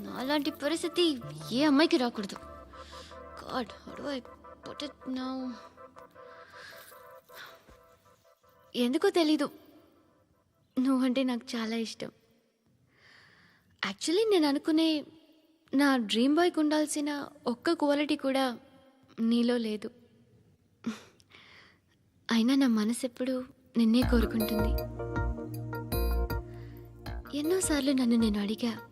నాలాంటి పరిస్థితి ఏ అమ్మాయికి రాకూడదు. God how I put it now ఎందుకో తెలీదు. నువ్వంటే నాకు చాలా ఇష్టం. యాక్చువల్లీ నేను అనుకునే నా డ్రీమ్ బాయ్కి ఉండాల్సిన ఒక్క క్వాలిటీ కూడా నీలో లేదు. అయినా నా మనసు ఎప్పుడు నిన్నే కోరుకుంటుంది. ఎన్నోసార్లు నన్ను నేను అడిగా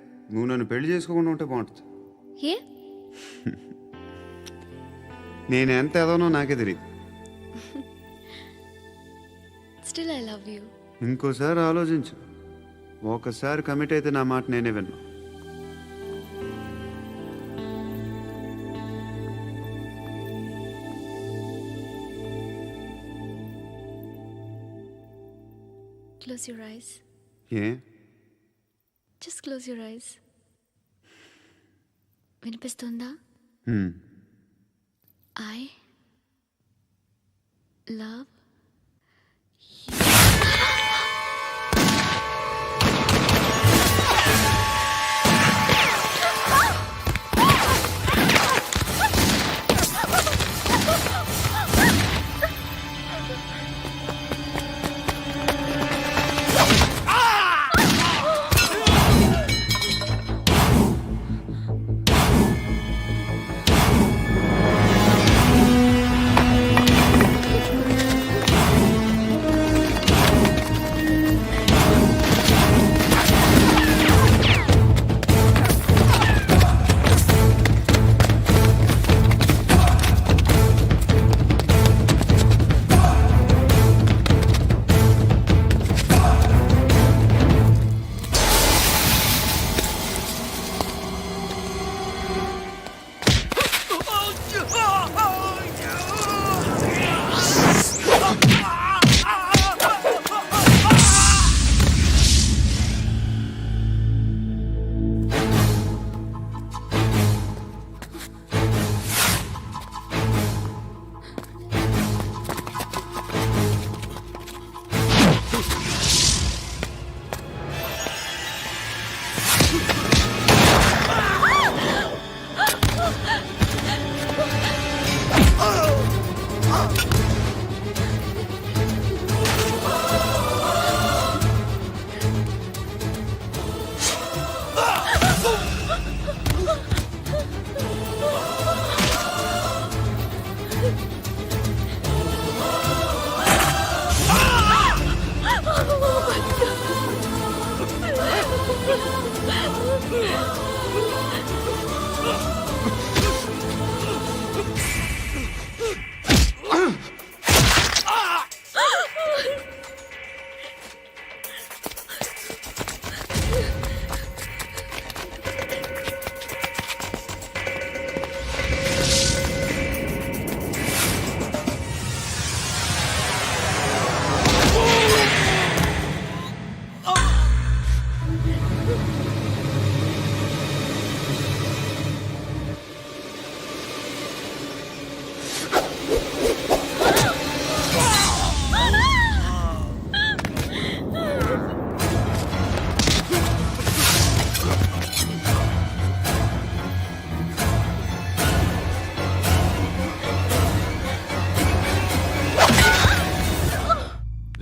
నువ్వు నన్ను పెళ్ళి చేసుకోకుండా ఉంటే బాగుంటుంది. ఏ? నేను ఎంత ఎదవనో నాకే తెలియదు స్టిల్ ఐ లవ్ యూ ఇంకోసారి ఆలోచించు. ఒకసారి కమిట్ అయితే నా మాట నేనే విన్నా. క్లోజ్ యువర్ ఐస్ ఏ? జస్ట్ క్లోజ్ యువర్ ఐస్ వినిపిస్తుందా. ఐ లవ్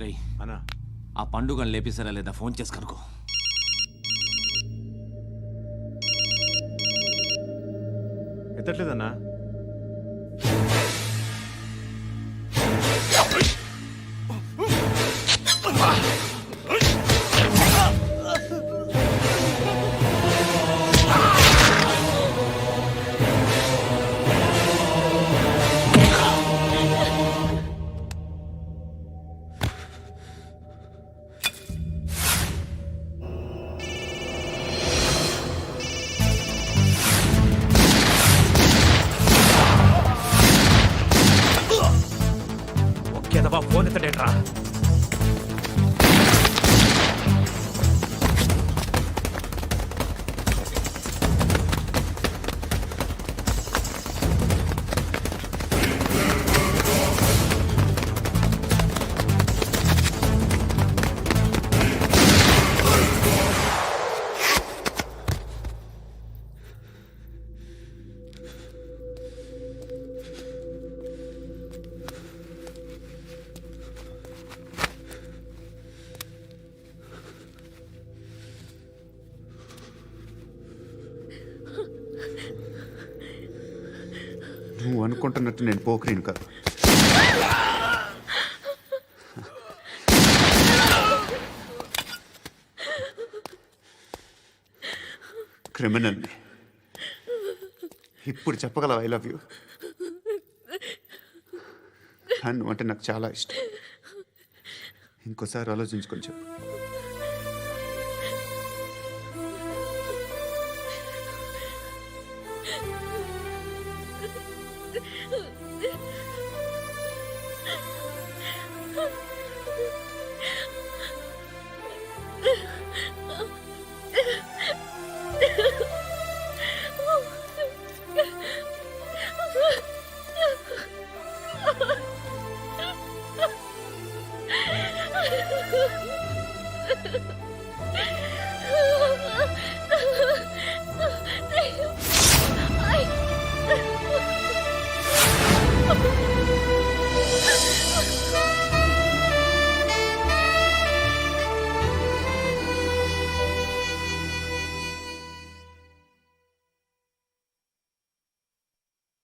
రేయ్ అనా ఆ పండుగను లేపిస్తారా లేదా? ఫోన్ చేసి కనుకో ఎత్తట్లేదన్నా. நிறுத்திட்டேன்றா నువ్వు అనుకుంటున్నట్టు నేను పోకరీని కాదు. క్రిమినల్ని. ఇప్పుడు చెప్పగలవు? ఐ లవ్ యూ నువ్వు అంటే నాకు చాలా ఇష్టం. ఇంకోసారి ఆలోచించుకొని చెప్పు.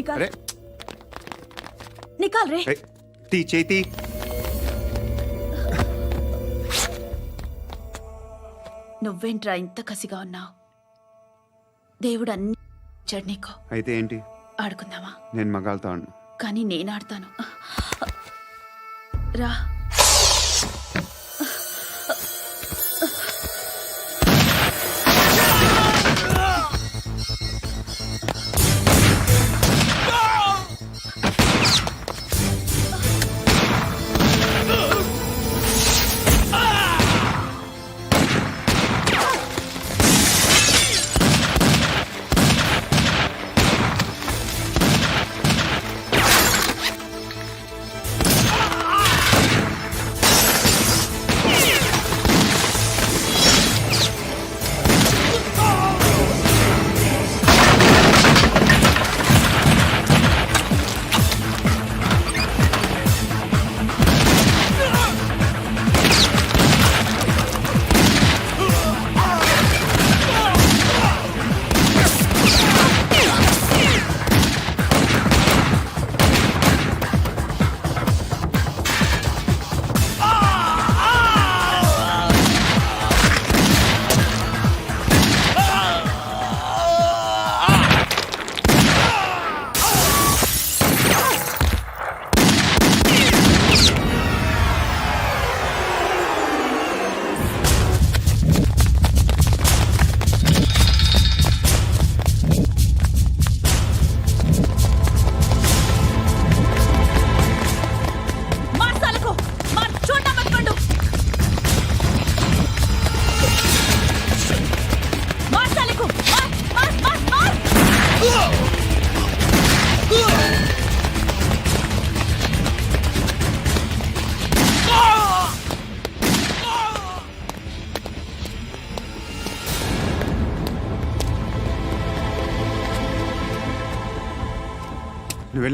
నికాల్. అరే. నికాల్ రే. తీ చేతి నువ్వేంట్రా ఇంత కసిగా ఉన్నావు? దేవుడు అన్ని ఇచ్చాడు నీకు. అయితే ఏంటి? ఆడుకుందామా? నేను మగాళ్ళతో ఆడను. కానీ నేను ఆడతాను. రా.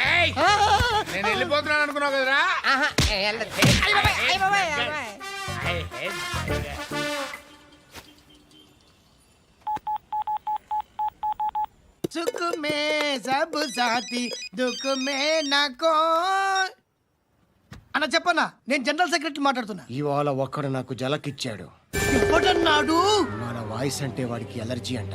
ఏయ్, నేను వెళ్ళిపోతున్నాను అనుకున్నావు కదరా I hate beggars. सुख में सब साथी दुख में न को అన్న చెప్పన్నా నేను జనరల్ సెక్రటరీ మాట్లాడుతున్నా ఇవాళ ఒక్కడు నాకు జలకిచ్చాడు ఎవడన్నాడు మన వాయిస్ అంటే వాడికి ఎలర్జీ అంట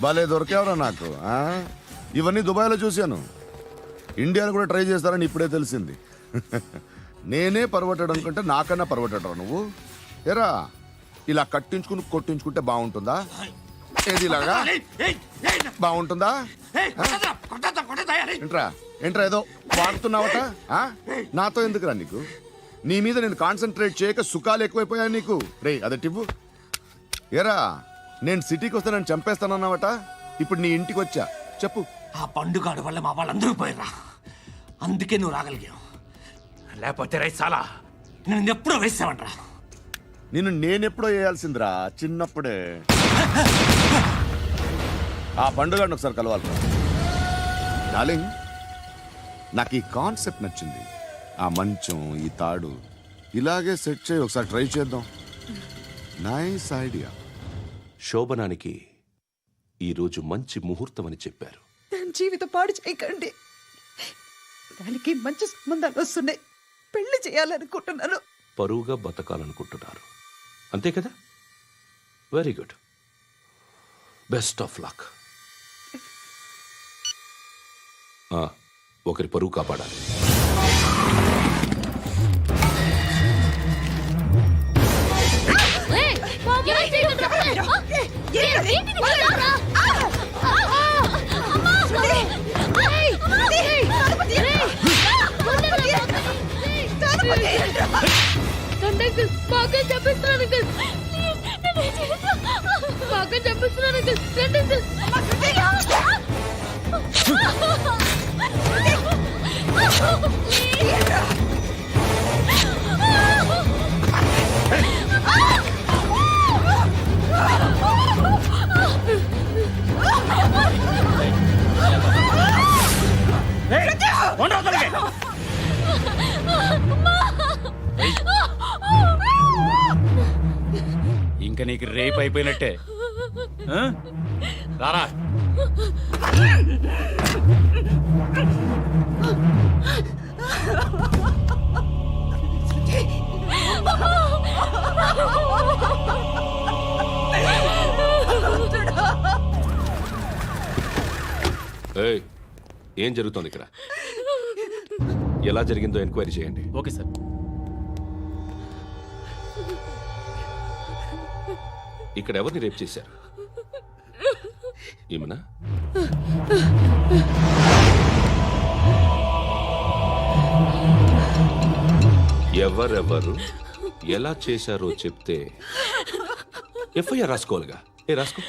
భలే దొరికేవరా నాకు ఆ? ఇవన్నీ దుబాయ్లో చూశాను. ఇండియాలో కూడా ట్రై చేస్తారని ఇప్పుడే తెలిసింది. నేనే పర్వటాడు కంటే నాకన్నా పర్వటాడు నువ్వు. ఎరా ఇలా కట్టించుకుని కొట్టించుకుంటే బాగుంటుందా? ఏది ఇలాగా బాగుంటుందా? ఏంట్రా? ఏంట్రా ఏదో వాడుతున్నావట? నాతో ఎందుకురా నీకు? నీ మీద నేను కాన్సన్ట్రేట్ చేయక సుఖాలు ఎక్కువైపోయాయి నీకు. రే అదటివ్వు ఏరా నేను సిటీకి వస్తే నన్ను చంపేస్తానన్నావట? ఇప్పుడు నీ ఇంటికి వచ్చా. చెప్పు. ఆ పండుగాడు వల్ల మా వాళ్ళందరూ పోయిర్రా. అందుకే నువ్వు రాగలిగావు. లేకపోతే రై చాలా నేను ఎప్పుడో వేసావంట్రా నిన్ను నేనెప్పుడో వేయాల్సిందిరా చిన్నప్పుడే. ఆ పండుగను ఒకసారి కలవాలి. డార్లింగ్ నాకు ఈ కాన్సెప్ట్ నచ్చింది. ఆ మంచం ఈ తాడు ఇలాగే సెట్ చేయి ఒకసారి ట్రై చేద్దాం. Nice idea. శోభనానికి ఈరోజు మంచి ముహూర్తం అని చెప్పారు. దాని జీవితం పాడు చేయకండి. దానికి మంచి సంబంధాలు వస్తున్నాయి. పెళ్ళి చేయాలనుకుంటున్నాను. పరువుగా బతకాలనుకుంటున్నారు. అంతే కదా? Very good best of luck ఒకరి పరువు కాపాడాలి బాగా చెప్పిస్తున్నాను ఏయ్, ఏం జరుగుతోంది ఇక్కడ? ఎలా జరిగిందో ఎంక్వైరీ చేయండి. Okay sir. ఇక్కడ ఎవరిని రేప్ చేశారు? ఈమెనా ఎవరెవరు ఎలా చేశారో చెప్తే ఎఫ్ఐఆర్ రాసుకోవాలిగా. ఏ రాసుకో.